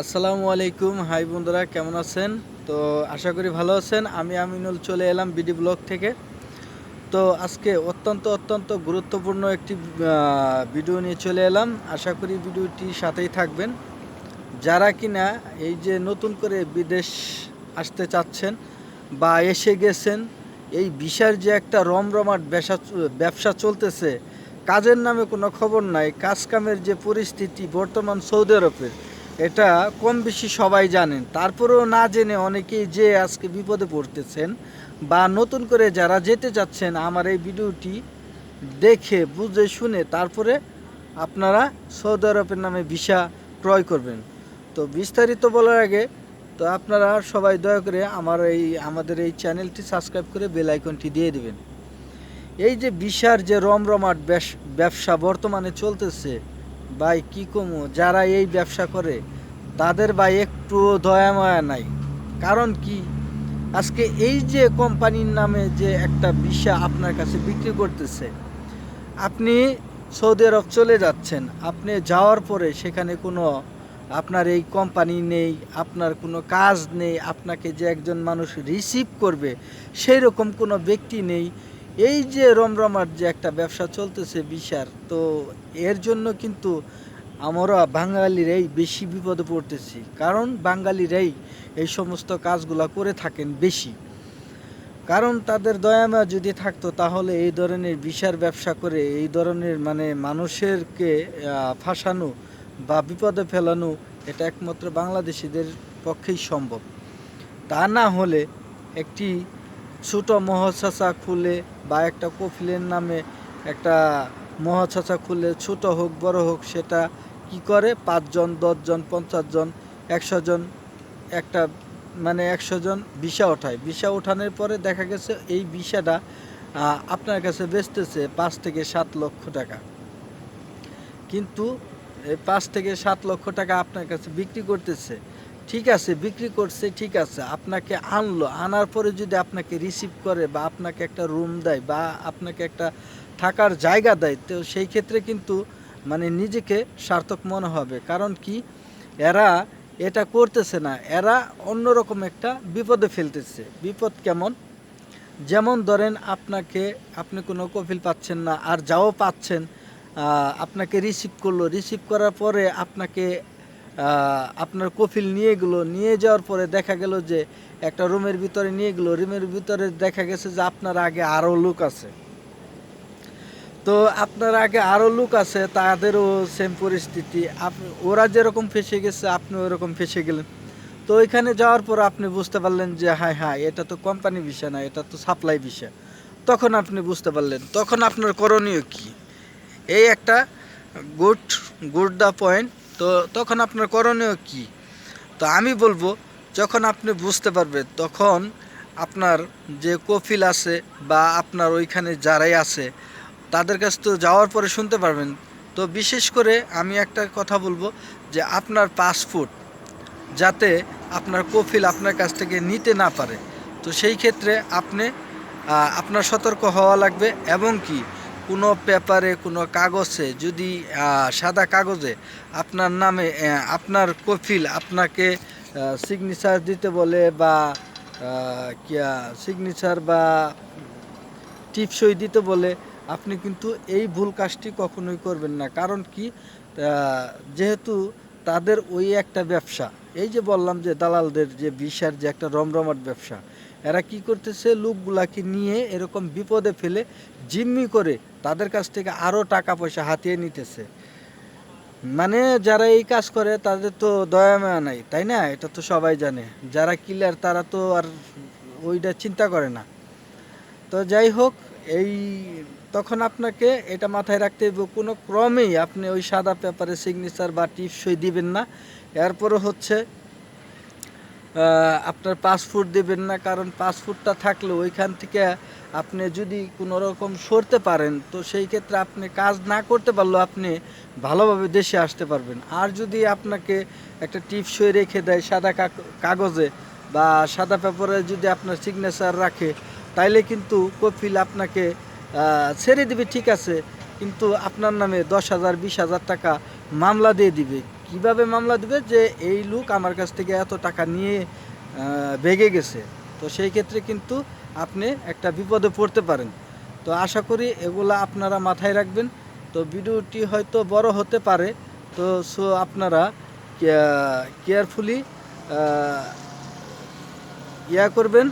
আসসালামু আলাইকুম। হাই বন্ধুরা, কেমন আছেন? তো আশা করি ভালো আছেন। আমি আমিনুল, চলে এলাম বিডি ব্লগ থেকে। তো আজকে অত্যন্ত অত্যন্ত গুরুত্বপূর্ণ একটি ভিডিও নিয়ে চলে এলাম। আশা করি ভিডিওটি সাথেই থাকবেন। যারা কিনা এই যে নতুন করে বিদেশ আসতে চাচ্ছেন বা এসে গেছেন, এই বিশার যে একটা রমরমাট ব্যবসা ব্যবসা চলতেছে, কাজের নামে কোনো খবর নাই। কাজ কামের যে পরিস্থিতি বর্তমান সৌদি আরবের। এটা কম বেশি সবাই জানেন। তারপরেও না জেনে অনেকেই যে আজকে বিপদে পড়তেছেন বা নতুন করে যারা যেতে চাচ্ছেন, আমার এই ভিডিওটি দেখে, বুঝে, শুনে তারপরে আপনারা সৌদি আরবের নামে ভিসা ক্রয় করবেন। তো বিস্তারিত বলার আগে, তো আপনারা সবাই দয়া করে আমার এই, আমাদের এই চ্যানেলটি সাবস্ক্রাইব করে বেল আইকনটি দিয়ে দিবেন। এই যে বিশার যে রমরমাট ব্যবসা বর্তমানে চলতেছে ভাই, কি কমু? যারা এই ব্যবসা করে, তাদের ভাই একটু দয়া মায়া নাই। কারণ কি? আজকে এই যে কোম্পানির নামে যে একটা বিষা আপনার কাছে বিক্রি করতেছে, আপনি সৌদি আরব চলে যাচ্ছেন। আপনি যাওয়ার পরে সেখানে কোনো আপনার এই কোম্পানি নেই, আপনার কোনো কাজ নেই, আপনাকে যে একজন মানুষ রিসিভ করবে সেই রকম কোনো ব্যক্তি নেই। এই যে রমরমার যে একটা ব্যবসা চলতেছে বিশার, তো এর জন্য কিন্তু আমরা বাঙালিরাই বেশি বিপদে পড়তেছি। কারণ বাঙালিরাই এই সমস্ত কাজগুলা করে থাকেন বেশি। কারণ তাদের দয়ামা যদি থাকতো, তাহলে এই ধরনের বিশার ব্যবসা করে, এই ধরনের মানে মানুষেরকে ফাঁসানো বা বিপদে ফেলানো, এটা একমাত্র বাংলাদেশিদের পক্ষেই সম্ভব। তা না হলে একটি ছোট মহাচাচা খুলে বা একটা কফিলের নামে একটা মহাচাচা খুলে ছোট হোক, বড় হোক, সেটা কি করে? পাঁচজন, দশজন পঞ্চাশ জন একশো জন একটা মানে একশো জন ভিসা ওঠায়। ভিসা ওঠানোর পরে দেখা গেছে এই ভিসাটা আপনার কাছে বেচতেছে পাঁচ থেকে সাত লক্ষ টাকা। কিন্তু এই পাঁচ থেকে সাত লক্ষ টাকা আপনার কাছে বিক্রি করতেছে। ঠিক আছে, বিক্রি করছে, ঠিক আছে, আপনাকে আনলো, আনার পরে যদি আপনাকে রিসিভ করে বা আপনাকে একটা রুম দেয় বা আপনাকে একটা থাকার জায়গা দেয়, তো সেই ক্ষেত্রে কিন্তু মানে নিজেকে সার্থক মনে হবে। কারণ কি? এরা এটা করতেছে না, এরা অন্যরকম একটা বিপদে ফেলতেছে। বিপদ কেমন? যেমন ধরেন আপনাকে, আপনি কোনো কফিল পাচ্ছেন না, আর যাও পাচ্ছেন আপনাকে রিসিভ করল রিসিভ করার পরে আপনাকে আপনার কফিল নিয়ে গেলো নিয়ে যাওয়ার পরে দেখা গেল যে একটা রুমের ভিতরে নিয়ে গেলো রুমের ভিতরে দেখা গেছে যে আপনার আগে আরও লোক আছে। তো আপনার আগে আরও লোক আছে, তাদেরও সেম পরিস্থিতি। আপনি ওরা যেরকম ফেসে গেছে আপনি ওরকম ফেসে গেলেন। তো ওইখানে যাওয়ার পর আপনি বুঝতে পারলেন যে হ্যাঁ হ্যাঁ এটা তো কোম্পানি বিষয় না, এটা তো সাপ্লাই বিষয়। তখন আপনি বুঝতে পারলেন, তখন আপনার করণীয় কি? এই একটা গুড গুড দ্য পয়েন্ট তো তখন আপনার করণীয় কি? তো আমি বলব, যখন আপনি বুঝতে পারবেন তখন আপনার যে কফিল আছে বা আপনার ওইখানে যারাই আছে, তাদের কাছ তো যাওয়ার পরে শুনতে পারবেন। তো বিশেষ করে আমি একটা কথা বলব যে আপনার পাসপোর্ট, যাতে আপনার কফিল আপনার কাছ থেকে নিতে না পারে। তো সেই ক্ষেত্রে আপনি আপনার সতর্ক হওয়া লাগবে এবং কি কোনো পেপারে, কোনো কাগজে, যদি সাদা কাগজে আপনার নামে আপনার কফিল আপনাকে সিগনেচার দিতে বলে বা কিয়া সিগনেচার বা টিপসই দিতে বলে, আপনি কিন্তু এই ভুল কাজটি কখনোই করবেন না। কারণ কি যেহেতু তাদের ওই একটা ব্যবসা। এই যে বললাম যে দালালদের যে বিশার যে একটা রমরমাট ব্যবসা, এরা কি করতেছে? লোকগুলাকে নিয়ে এরকম বিপদে ফেলে জিম্মি করে তাদের কাছ থেকে আরও টাকা পয়সা হাতিয়ে নিতেছে। মানে যারা এই কাজ করে, তাদের তো দয়া মায়া নাই, তাই না? এটা তো সবাই জানে। যারা কিলার তারা তো আর ওইটা চিন্তা করে না। তো যাই হোক, এই তখন আপনাকে এটা মাথায় রাখতে হবে কোনো ক্রমেই আপনি ওই সাদা পেপারে সিগনেচার বা টিপসই দিবেন না। এরপরে হচ্ছে আপনার পাসপোর্ট দেবেন না, কারণ পাসপোর্টটা থাকলে ওইখান থেকে আপনি যদি কোনো রকম সরতে পারেন, তো সেই ক্ষেত্রে আপনি কাজ না করতে পারলেও আপনি ভালোভাবে দেশে আসতে পারবেন। আর যদি আপনাকে একটা টিপসই রেখে দেয় সাদা কাগ- কাগজে বা সাদা পেপারে যদি আপনার সিগনেচার রাখে, তাইলে কিন্তু কপিল আপনাকে ছেড়ে দিবে, ঠিক আছে, কিন্তু আপনার নামে দশ হাজার, বিশ হাজার টাকা মামলা দিয়ে দিবে। কীভাবে মামলা দিবে? যে এই লোক আমার কাছ থেকে এত টাকা নিয়ে বেগে গেছে। তো সেই ক্ষেত্রে কিন্তু আপনি একটা বিপদে পড়তে পারেন। তো আশা করি এগুলা আপনারা মাথায় রাখবেন। তো ভিডিওটি হয়তো বড় হতে পারে। তো সো আপনারা কেয়ারফুলি ইয়া করবেন।